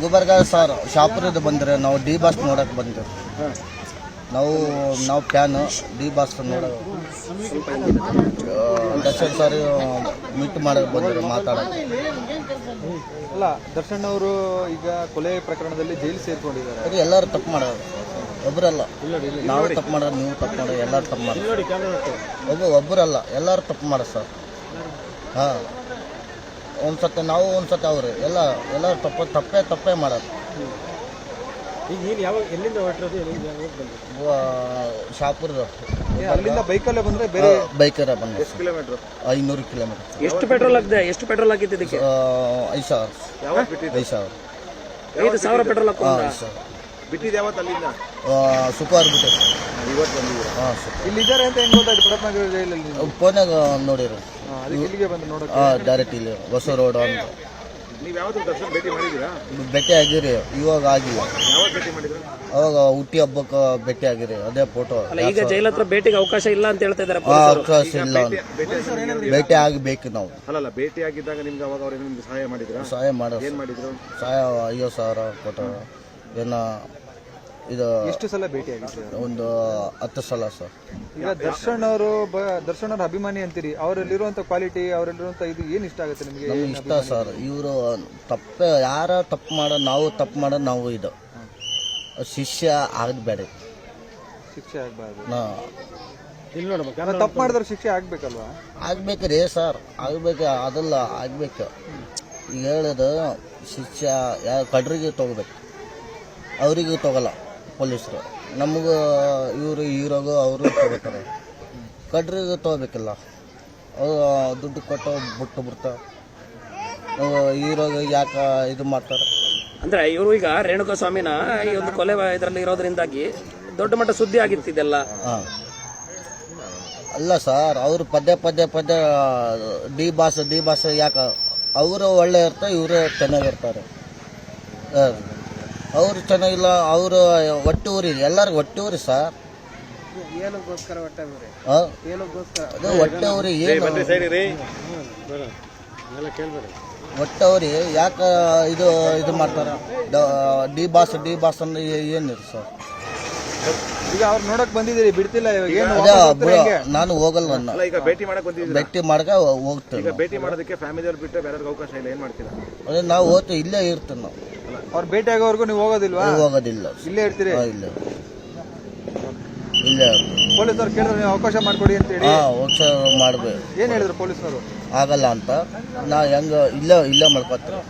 Gulbarga sir ಶಾಪುರದ ಬಂದ್ರೆ ನಾವು D boss ನೋಡಕ್ಕೆ ಬಂದೆವು. ನಾವು ನಾವು ಫ್ಯಾನು ಡಿ ಬಾಸ್ ನೋಡೋದು ದರ್ಶನ್ ಸರ್ ಮೀಟ್ ಮಾಡಕ್ಕೆ ಬಂದರು ಮಾತಾಡೋದು ಅಲ್ಲ ದರ್ಶನ್ ಅವರು ಈಗ ಕೊಲೆ ಪ್ರಕರಣದಲ್ಲಿ ಜೈಲು ಸೇರ್ಕೊಂಡಿದ್ದಾರೆ. ಅದು ಎಲ್ಲರೂ ತಪ್ಪು ಮಾಡೋದು ಒಬ್ಬರಲ್ಲ ನಾವು ತಪ್ಪು ಮಾಡೋದು ನೀವು ತಪ್ಪು ಮಾಡೋದು ಎಲ್ಲರೂ ತಪ್ಪು ಮಾಡೋದು ಒಬ್ಬ ಒಬ್ಬರಲ್ಲ ಎಲ್ಲರೂ ತಪ್ಪು ಮಾಡೋದು ಸರ್ ಹಾಂ. ಒಂದು ಸತಿ ನಾವು ಒಂದು ಸತಿ ಎಲ್ಲ ಎಲ್ಲ ತಪ್ಪ ತಪ್ಪು ತಪ್ಪೇ ಮಾಡೋದು. ಈಗ ನೀನು ಯಾವಾಗ ಎಲ್ಲಿಂದ ಹೊರಟಿರೋದು? ಎಲ್ಲಿಂದ ಶಾಪುರದ. ಅಲ್ಲಿಂದ ಬೈಕಲ್ಲೇ ಬಂದ್ರೆ ಬೇರೆ ಬೈಕರ ಬಂದ. ಐನೂರು ಕಿಲೋಮೀಟರ್? ಎಷ್ಟು ಪೆಟ್ರೋಲ್ ಹಾಕಿದೆ? ಎಷ್ಟು ಪೆಟ್ರೋಲ್ ಹಾಕಿದ್ದು ಇದಕ್ಕೆ? ಐದು ಸಾವಿರ. ಐದು ಸಾವಿರ. ಐದು ಸಾವಿರ ಪೆಟ್ರೋಲ್ ಹಾಕೋ ಹಾಂ ಐದು ಸಾವಿರ. ಬಿಟ್ಟಿದ್ದು ಯಾವತ್ತು ಅಲ್ಲಿಂದ? ಶುಕ್ರವಾರ ಬಿಟ್ಟೆ ಇವತ್ತು ಬಂದಿದ್ದೀರಾ? ಹಾಂ ಶುಕ್ರವಾರ ಇಲ್ಲಿ ಇದ್ದಾರೆ ಅಂತ ಹೆಂಗ್ ಗೊತ್ತಾಯ್ತು? ಭರತ್ನಗರ ಜೈಲಲ್ಲಿ ನೀವು? ಫೋನಾಗ ನೋಡಿರಿ ಆ, ಅದಕ್ಕೆ ಇಲ್ಲಿಗೆ ಬಂದು ನೋಡೋಕೆ. ಹಾಂ ಡೈರೆಕ್ಟ್ ಇಲ್ಲಿ ಹೊಸ ರೋಡ್ ಅಂತ. ನೀವು ಯಾವತ್ತೂ ದರ್ಶನ್ ಭೇಟಿ ಮಾಡಿದ್ದೀರಾ? ಭೇಟಿ ಆಗಿರಿ ಇವಾಗ ಆಗಿಲ್ಲ. ಯಾವಾಗ ಭೇಟಿ ಮಾಡಿದ್ರು ಅವಾಗ ಹುಟ್ಟಿ ಹಬ್ಬಕ್ಕೆ ಭೇಟಿ ಆಗಿರಿ ಅದೇ ಫೋಟೋ ಅಲ್ಲ ಈಗ ಜೈಲ್ ಹತ್ರ ಭೇಟಿಗೆ ಅವಕಾಶ ಇಲ್ಲ ಅಂತ ಹೇಳ್ತಾ ಇದ್ದಾರೆ ಅವಕಾಶ ಇಲ್ಲ ಅಂತ. ಭೇಟಿ ಭೇಟಿ ಆಗಬೇಕು ನಾವು. ಅಲ್ಲಲ್ಲ ಭೇಟಿ ಆಗಿದ್ದಾಗ ನಿಮ್ಗೆ ಅವಾಗ ಅವ್ರು ನಿಮ್ಗೆ ಸಹಾಯ ಮಾಡಿದ್ರಾ? ಸಹಾಯ ಮಾಡೋ ಏನು ಮಾಡಿದ್ರು? ಸಹಾಯ ಐವತ್ತು ಸಾವಿರ ಕೊಟ್ಟ ಏನೋ ಇದು ಎಷ್ಟು ಸಲ ಭೇಟಿ ಆಗಿದೆ ಒಂದು ಹತ್ತು ಸಲ ಸರ್. ಈಗ ದರ್ಶನ್ ಅವರು ದರ್ಶನ್ ಅವ್ರ ಅಭಿಮಾನಿ ಅಂತೀರಿ ಅವರಲ್ಲಿರುವಂತ ಕ್ವಾಲಿಟಿ ಅವರಲ್ಲಿರುವಂತ ಇದು ಏನು ಇಷ್ಟ ಆಗುತ್ತೆ ನಿಮಗೆ ನಮ್ಗೆ ಇಷ್ಟ ಸರ್ ಇವರು ತಪ್ಪು ಯಾರ ತಪ್ಪು ಮಾಡೋ ನಾವು ತಪ್ಪು ಮಾಡೋ ನಾವು ಇದು. ಶಿಷ್ಯ ಆಗಬೇಡ. ಶಿಕ್ಷೆ ಆಗಬಾರ್ದು. ನಾ ಇಲ್ಲಿ ನೋಡ್ಬೇಕು ತಪ್ಪು ಮಾಡಿದ್ರೆ ಶಿಕ್ಷೆ ಆಗ್ಬೇಕಲ್ವಾ? ಆಗ್ಬೇಕ್ರಿ ಸರ್ ಆಗ್ಬೇಕು ಅದಲ್ಲ ಆಗ್ಬೇಕು. ಈಗ ಹೇಳೋದು ಶಿಷ್ಯ ಯಾವ ಕಡ್ರಿಗೆ ತಗೋಬೇಕು. ಅವರಿಗೂ ತಗೋಲ್ಲ ಪೊಲೀಸರು. ನಮಗೂ ಇವರು ಹೀರೋಗು ಅವರು ತಗೋತಾರೆ. ಕಡ್ರಿಗೆ ತಗೋಬೇಕಿಲ್ಲ. ದುಡ್ಡು ಕೊಟ್ಟು ಬಿಟ್ಟು ಬಿಡ್ತಾರೆ ಹೀರೋಗೆ ಯಾಕೆ ಇದು ಮಾಡ್ತಾರೆ? ಅಂದರೆ ಇವರು ಈಗ ರೇಣುಕಾ ಸ್ವಾಮಿನ ಈ ಒಂದು ಕೊಲೆ ಇದರಲ್ಲಿ ಇರೋದ್ರಿಂದಾಗಿ ದೊಡ್ಡ ಮಟ್ಟ ಸುದ್ದಿ ಆಗಿತ್ತು ಇದೆಲ್ಲ. ಹಾಂ. ಅಲ್ಲ ಸರ್ ಅವರು ಪದೇ ಪದೇ ಪದೇ ಡಿ ಬಾಸ್ ಡಿ ಬಾಸ್ ಯಾಕೆ ಅವರು ಒಳ್ಳೆ ಇರ್ತಾರೆ ಇವರು ಚೆನ್ನಾಗಿರ್ತಾರೆ. ಅವರು ಚೆನ್ನಾಗಿಲ್ಲ ಅವರು ಒಟ್ಟು ಊರಿ ಎಲ್ಲರಿಗೂ ಒಟ್ಟು ಊರಿ ಸರ್. ಏನಕ್ಕೋಸ್ಕರ ಹೊಟ್ಟೆ ಹಾಂ ಏನಕ್ಕೋಸ್ಕರ? ಅದು ಹೊಟ್ಟೆ ಊರಿ ಏನು? ಹೊಟ್ಟೆ ಊರಿ ಯಾಕೆ ಇದು ಇದು ಮಾಡ್ತಾರೆ? ಡಿ ಬಾಸ್ ಡಿ ಬಾಸ್ ಅಂದ್ರೆ ಏನಿದೆ ಸರ್? ಈಗ ಅವ್ರು ನೋಡಕ್ ಬಂದಿದ್ದೀರಿ ಬಿಡ್ತಿಲ್ಲ ಇವಾಗ. ಏನು? ನಾನು ಹೋಗಲ್ಲ ನನ್ನ ಅಲ್ಲ ಈಗ ಭೇಟಿ ಮಾಡಕ್ ಬಂದಿದ್ದೀನಿ ಭೇಟಿ ಮಾಡಕ ಹೋಗ್ತೇವೆ ಈಗ ಭೇಟಿ ಮಾಡೋದಕ್ಕೆ ಫ್ಯಾಮಿಲಿ ಅವ್ರು ಬಿಟ್ಟು ಬೇರೆಯವ್ರಿಗೆ ಅವಕಾಶ ಇಲ್ಲ ಏನ್ ಮಾಡ್ತೀರಾ? ಅದೇ ನಾವು ಹೋಗ್ತೇವೆ ಇಲ್ಲೇ ಇರ್ತೀವಿ ನಾವು. ಅವ್ರು ಭೇಟಿ ಆಗೋವರೆಗೂ ನೀವು ಹೋಗೋದಿಲ್ವಾ? ಹೋಗೋದಿಲ್ಲ. ಇಲ್ಲೇ ಇರ್ತೀರಿ? ಹಾ, ಇಲ್ಲ. ಇಲ್ಲ. ಪೊಲೀಸರು ಕೇಳಿದ್ರೆ ನೀವು ಅವಕಾಶ ಮಾಡ್ಕೊಡಿ ಅಂತ ಹೇಳಿ ಹಾ ಹೋಗ್ಸ ಮಾಡ್ಬೇಕು. ಏನ್ ಹೇಳಿದ್ರು ಪೊಲೀಸರು ಆಗಲ್ಲ ಅಂತ. ನಾ ಹೆಂಗ ಇಲ್ಲ ಇಲ್ಲ ಮಾಡ್ಕೊತೀವಿ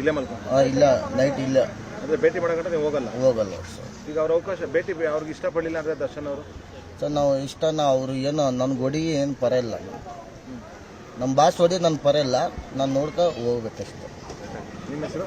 ಇಲ್ಲೇ ಮಲ್ಕೊಂಡು ಹಾ ಇಲ್ಲ ನೈಟ್ ಇಲ್ಲ. ಅಂದ್ರೆ ಭೇಟಿ ಮಾಡಕಂದ್ರೆ ನೀವು ಹೋಗಲ್ಲ? ಹೋಗಲ್ಲ. ಸರ್ ಈಗ ಅವ್ರ ಅವಕಾಶ ಭೇಟಿ ಅವ್ರಿಗೆ ಇಷ್ಟಪಡಲಿಲ್ಲ ಅಂದ್ರೆ ದರ್ಶನ್ ಅವರು? ಸರ್ ನಾವು ಇಷ್ಟನ ಅವರು ಏನು ನನ್ನ ಗೊಡಿಗೆ ಏನು ಪರ ಇಲ್ಲ ನಮ್ಮ ಬಾಸ್ ಹೊಡಿ ನನ್ನ ಪರ ಇಲ್ಲ ನಾನು ನೋಡ್ಕೊ ಹೋಗ್ಬೇಕಷ್ಟೆ ನಿಮ್ಮ ಹೆಸರು?